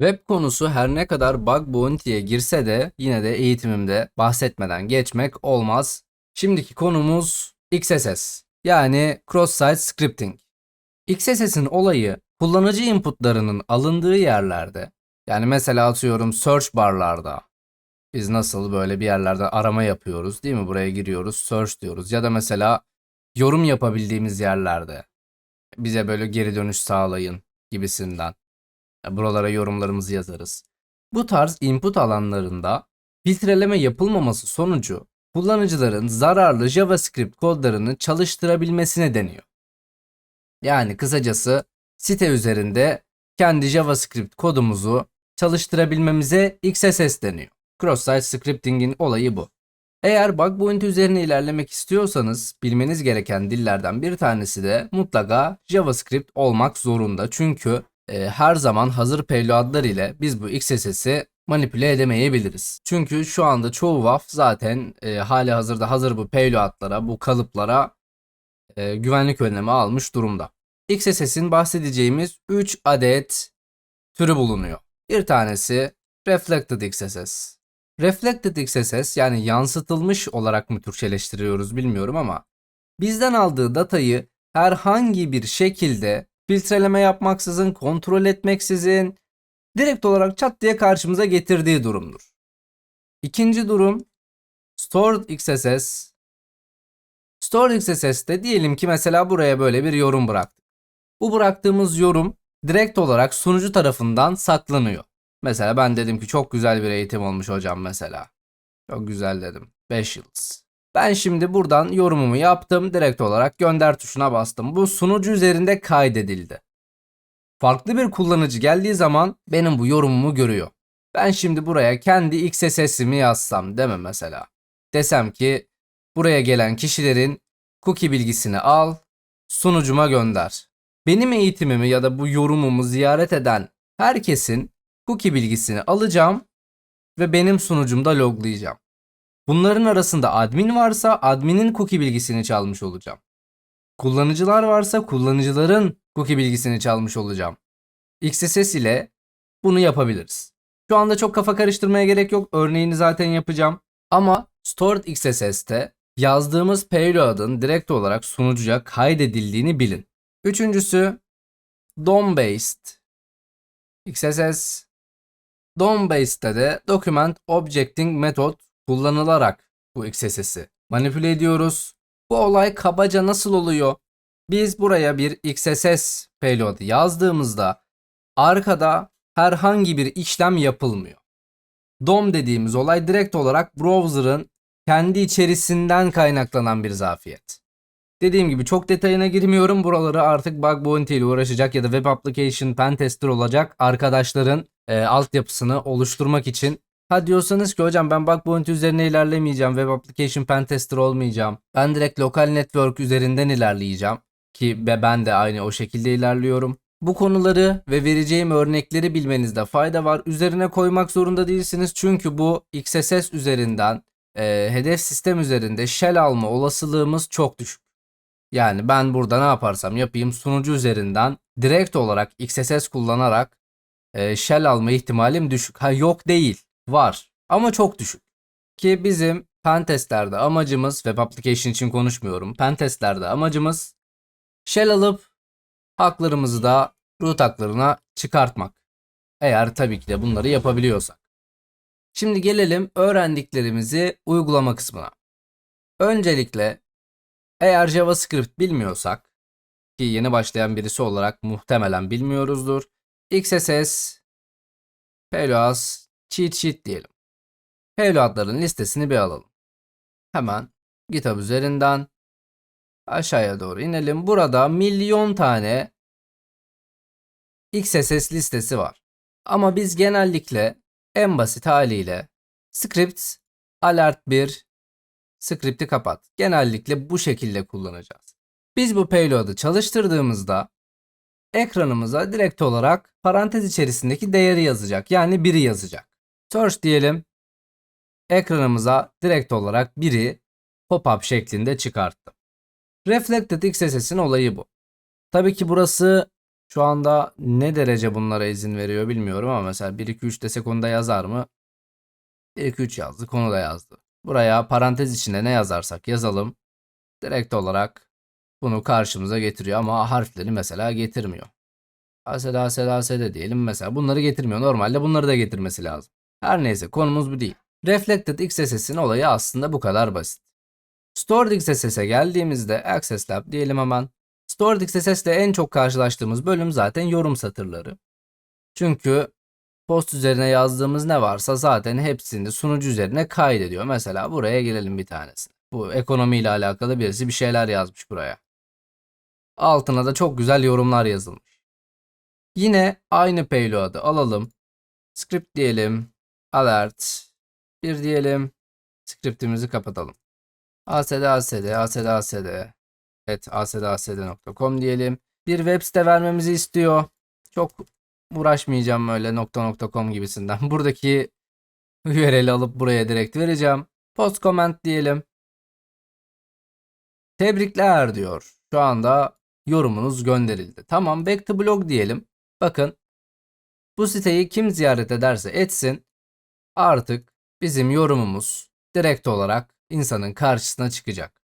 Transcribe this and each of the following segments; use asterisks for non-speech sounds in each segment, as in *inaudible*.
Web konusu her ne kadar bug bounty'ye girse de yine de eğitimimde bahsetmeden geçmek olmaz. Şimdiki konumuz XSS yani Cross-Site Scripting. XSS'in olayı kullanıcı inputlarının alındığı yerlerde yani mesela atıyorum search barlarda biz nasıl böyle bir yerlerde arama yapıyoruz değil mi? Buraya giriyoruz search diyoruz ya da mesela yorum yapabildiğimiz yerlerde bize böyle geri dönüş sağlayın gibisinden. Buralara yorumlarımızı yazarız. Bu tarz input alanlarında filtreleme yapılmaması sonucu kullanıcıların zararlı JavaScript kodlarını çalıştırabilmesine deniyor. Yani kısacası site üzerinde kendi JavaScript kodumuzu çalıştırabilmemize XSS deniyor. Cross-site scripting'in olayı bu. Eğer bug bounty üzerine ilerlemek istiyorsanız bilmeniz gereken dillerden bir tanesi de mutlaka JavaScript olmak zorunda. Çünkü e, her zaman hazır payloadlar ile biz bu XSS'i manipüle edemeyebiliriz. Çünkü şu anda çoğu WAF zaten e, hali hazırda hazır bu payloadlara, bu kalıplara e, güvenlik önlemi almış durumda. XSS'in bahsedeceğimiz 3 adet türü bulunuyor. Bir tanesi Reflected XSS. Reflected XSS yani yansıtılmış olarak mı Türkçeleştiriyoruz bilmiyorum ama bizden aldığı datayı herhangi bir şekilde filtreleme yapmaksızın, kontrol etmeksizin direkt olarak çat diye karşımıza getirdiği durumdur. İkinci durum Stored XSS. Stored XSS'te diyelim ki mesela buraya böyle bir yorum bıraktık. Bu bıraktığımız yorum direkt olarak sunucu tarafından saklanıyor. Mesela ben dedim ki çok güzel bir eğitim olmuş hocam mesela. Çok güzel dedim. 5 yıldız. Ben şimdi buradan yorumumu yaptım. Direkt olarak gönder tuşuna bastım. Bu sunucu üzerinde kaydedildi. Farklı bir kullanıcı geldiği zaman benim bu yorumumu görüyor. Ben şimdi buraya kendi XSS'imi yazsam değil mi mesela? Desem ki buraya gelen kişilerin cookie bilgisini al, sunucuma gönder. Benim eğitimimi ya da bu yorumumu ziyaret eden herkesin cookie bilgisini alacağım ve benim sunucumda loglayacağım. Bunların arasında admin varsa adminin cookie bilgisini çalmış olacağım. Kullanıcılar varsa kullanıcıların cookie bilgisini çalmış olacağım. XSS ile bunu yapabiliriz. Şu anda çok kafa karıştırmaya gerek yok. Örneğini zaten yapacağım. Ama Stored XSS'te yazdığımız payload'ın direkt olarak sunucuya kaydedildiğini bilin. Üçüncüsü DOM based XSS DOM based'te de Document Objecting Method kullanılarak bu XSS'i manipüle ediyoruz. Bu olay kabaca nasıl oluyor? Biz buraya bir XSS payload yazdığımızda arkada herhangi bir işlem yapılmıyor. DOM dediğimiz olay direkt olarak browser'ın kendi içerisinden kaynaklanan bir zafiyet. Dediğim gibi çok detayına girmiyorum. Buraları artık bug bounty ile uğraşacak ya da web application pen tester olacak arkadaşların e, altyapısını oluşturmak için. Ha diyorsanız ki hocam ben bounty üzerine ilerlemeyeceğim. Web application pen tester olmayacağım. Ben direkt lokal network üzerinden ilerleyeceğim. Ki ve ben de aynı o şekilde ilerliyorum. Bu konuları ve vereceğim örnekleri bilmenizde fayda var. Üzerine koymak zorunda değilsiniz. Çünkü bu XSS üzerinden e, hedef sistem üzerinde shell alma olasılığımız çok düşük. Yani ben burada ne yaparsam yapayım sunucu üzerinden direkt olarak XSS kullanarak e, shell alma ihtimalim düşük. Ha yok değil. Var. Ama çok düşük. Ki bizim pentestlerde amacımız web application için konuşmuyorum. Pentestlerde amacımız shell alıp haklarımızı da root haklarına çıkartmak. Eğer tabii ki de bunları yapabiliyorsak. Şimdi gelelim öğrendiklerimizi uygulama kısmına. Öncelikle eğer JavaScript bilmiyorsak ki yeni başlayan birisi olarak muhtemelen bilmiyoruzdur. XSS Payloads cheat sheet diyelim. Payloadların listesini bir alalım. Hemen GitHub üzerinden aşağıya doğru inelim. Burada milyon tane XSS listesi var. Ama biz genellikle en basit haliyle scripts alert 1 script'i kapat. Genellikle bu şekilde kullanacağız. Biz bu payload'ı çalıştırdığımızda ekranımıza direkt olarak parantez içerisindeki değeri yazacak. Yani 1'i yazacak. Search diyelim. Ekranımıza direkt olarak 1'i pop-up şeklinde çıkarttı. Reflected XSS'in olayı bu. Tabii ki burası Şu anda ne derece bunlara izin veriyor bilmiyorum ama mesela 1 2 3 desek onu da yazar mı? 1 2 3 yazdı, konu da yazdı. Buraya parantez içinde ne yazarsak yazalım. Direkt olarak bunu karşımıza getiriyor ama harfleri mesela getirmiyor. ASD ASD ASD diyelim mesela bunları getirmiyor. Normalde bunları da getirmesi lazım. Her neyse konumuz bu değil. Reflected XSS'in olayı aslında bu kadar basit. Stored XSS'e geldiğimizde Access Lab diyelim hemen. Stored XSS ile en çok karşılaştığımız bölüm zaten yorum satırları. Çünkü post üzerine yazdığımız ne varsa zaten hepsini sunucu üzerine kaydediyor. Mesela buraya gelelim bir tanesi. Bu ekonomiyle alakalı birisi bir şeyler yazmış buraya. Altına da çok güzel yorumlar yazılmış. Yine aynı payload'ı alalım. Script diyelim. Alert. Bir diyelim. Scriptimizi kapatalım. asd asd asd asd evet asd.asd.com diyelim. Bir web site vermemizi istiyor. Çok uğraşmayacağım öyle .com gibisinden. *laughs* Buradaki URL'i alıp buraya direkt vereceğim. Post comment diyelim. Tebrikler diyor. Şu anda yorumunuz gönderildi. Tamam back to blog diyelim. Bakın bu siteyi kim ziyaret ederse etsin artık bizim yorumumuz direkt olarak insanın karşısına çıkacak.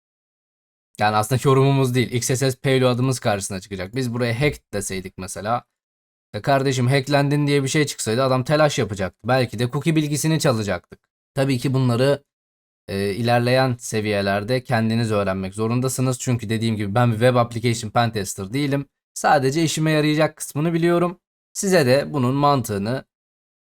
Yani aslında yorumumuz değil. XSS payload'ımız karşısına çıkacak. Biz buraya hack deseydik mesela. E kardeşim hacklendin diye bir şey çıksaydı adam telaş yapacaktı. Belki de cookie bilgisini çalacaktık. Tabii ki bunları e, ilerleyen seviyelerde kendiniz öğrenmek zorundasınız. Çünkü dediğim gibi ben bir web application pentester değilim. Sadece işime yarayacak kısmını biliyorum. Size de bunun mantığını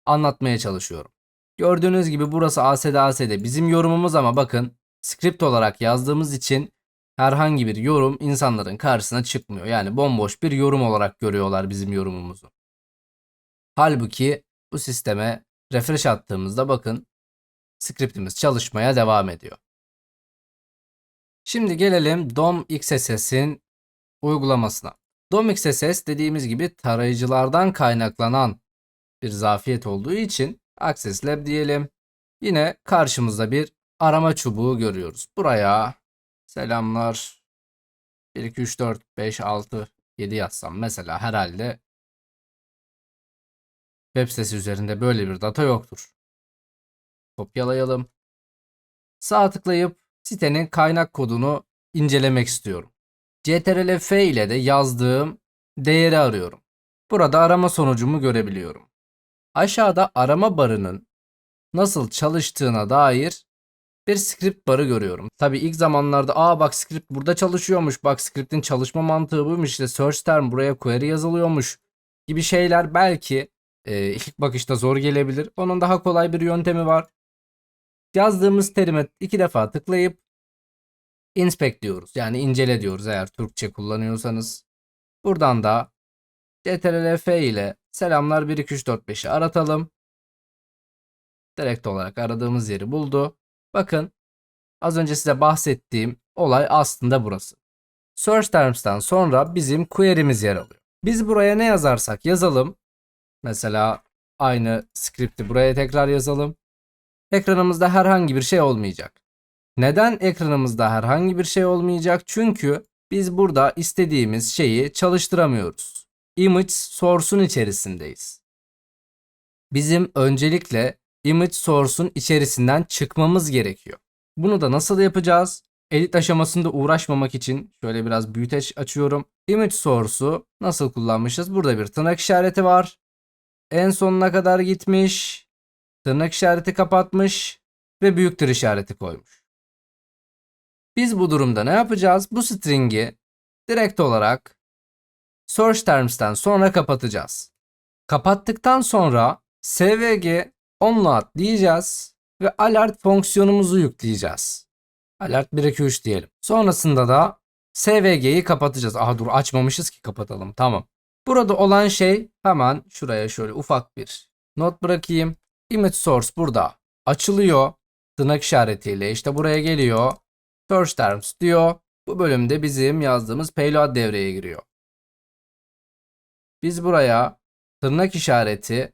anlatmaya çalışıyorum. Gördüğünüz gibi burası ASD ASD bizim yorumumuz ama bakın script olarak yazdığımız için herhangi bir yorum insanların karşısına çıkmıyor. Yani bomboş bir yorum olarak görüyorlar bizim yorumumuzu. Halbuki bu sisteme refresh attığımızda bakın scriptimiz çalışmaya devam ediyor. Şimdi gelelim DOM XSS'in uygulamasına. DOM XSS dediğimiz gibi tarayıcılardan kaynaklanan bir zafiyet olduğu için Access Lab diyelim. Yine karşımızda bir arama çubuğu görüyoruz. Buraya selamlar 1 2 3 4 5 6 7 yazsam mesela herhalde web sitesi üzerinde böyle bir data yoktur. Kopyalayalım. Sağ tıklayıp sitenin kaynak kodunu incelemek istiyorum. CTRL-F ile de yazdığım değeri arıyorum. Burada arama sonucumu görebiliyorum. Aşağıda arama barının nasıl çalıştığına dair bir script barı görüyorum. Tabi ilk zamanlarda aa bak script burada çalışıyormuş. Bak script'in çalışma mantığı buymuş. İşte search term buraya query yazılıyormuş gibi şeyler belki e, ilk bakışta zor gelebilir. Onun daha kolay bir yöntemi var. Yazdığımız terime iki defa tıklayıp inspect diyoruz. Yani incele diyoruz eğer Türkçe kullanıyorsanız. Buradan da CTRL-F ile selamlar 1 2 3 4 5'i aratalım. Direkt olarak aradığımız yeri buldu. Bakın az önce size bahsettiğim olay aslında burası. Search terms'ten sonra bizim query'miz yer alıyor. Biz buraya ne yazarsak yazalım. Mesela aynı script'i buraya tekrar yazalım. Ekranımızda herhangi bir şey olmayacak. Neden ekranımızda herhangi bir şey olmayacak? Çünkü biz burada istediğimiz şeyi çalıştıramıyoruz. Image source'un içerisindeyiz. Bizim öncelikle image source'un içerisinden çıkmamız gerekiyor. Bunu da nasıl yapacağız? Edit aşamasında uğraşmamak için şöyle biraz büyüteç açıyorum. Image source'u nasıl kullanmışız? Burada bir tırnak işareti var. En sonuna kadar gitmiş. Tırnak işareti kapatmış ve büyüktür işareti koymuş. Biz bu durumda ne yapacağız? Bu string'i direkt olarak search terms'ten sonra kapatacağız. Kapattıktan sonra svg onload diyeceğiz ve alert fonksiyonumuzu yükleyeceğiz. Alert 1 2 3 diyelim. Sonrasında da svg'yi kapatacağız. Aha dur açmamışız ki kapatalım. Tamam. Burada olan şey hemen şuraya şöyle ufak bir not bırakayım. Image source burada açılıyor. Tırnak işaretiyle işte buraya geliyor. Search terms diyor. Bu bölümde bizim yazdığımız payload devreye giriyor. Biz buraya tırnak işareti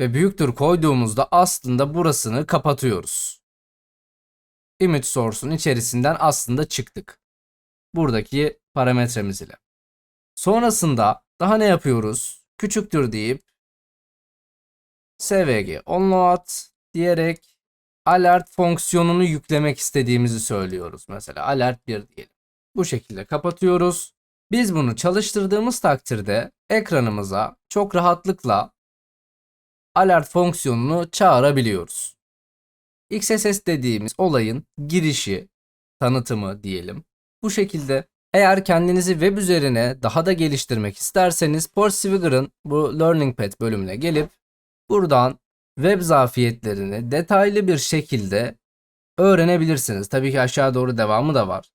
ve büyüktür koyduğumuzda aslında burasını kapatıyoruz. Image source'un içerisinden aslında çıktık. Buradaki parametremiz ile. Sonrasında Daha ne yapıyoruz? Küçüktür deyip svg onload diyerek alert fonksiyonunu yüklemek istediğimizi söylüyoruz. Mesela alert 1 diyelim. Bu şekilde kapatıyoruz. Biz bunu çalıştırdığımız takdirde ekranımıza çok rahatlıkla alert fonksiyonunu çağırabiliyoruz. XSS dediğimiz olayın girişi, tanıtımı diyelim. Bu şekilde eğer kendinizi web üzerine daha da geliştirmek isterseniz Portswigger'ın bu Learning Pad bölümüne gelip buradan web zafiyetlerini detaylı bir şekilde öğrenebilirsiniz. Tabii ki aşağı doğru devamı da var.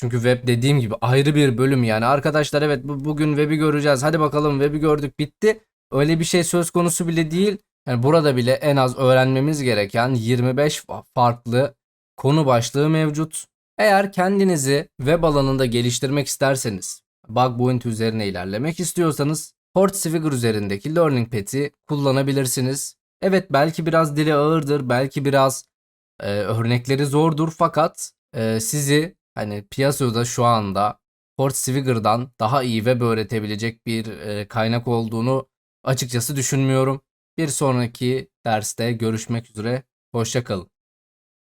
Çünkü web dediğim gibi ayrı bir bölüm yani. Arkadaşlar evet bu, bugün web'i göreceğiz. Hadi bakalım web'i gördük bitti. Öyle bir şey söz konusu bile değil. Yani burada bile en az öğrenmemiz gereken 25 fa- farklı konu başlığı mevcut. Eğer kendinizi web alanında geliştirmek isterseniz, bug bounty üzerine ilerlemek istiyorsanız Portswigger üzerindeki Learning Pad'i kullanabilirsiniz. Evet belki biraz dili ağırdır, belki biraz e, örnekleri zordur fakat e, sizi hani piyasada şu anda Portswigger'dan daha iyi web öğretebilecek bir e, kaynak olduğunu açıkçası düşünmüyorum. Bir sonraki derste görüşmek üzere. Hoşça kalın.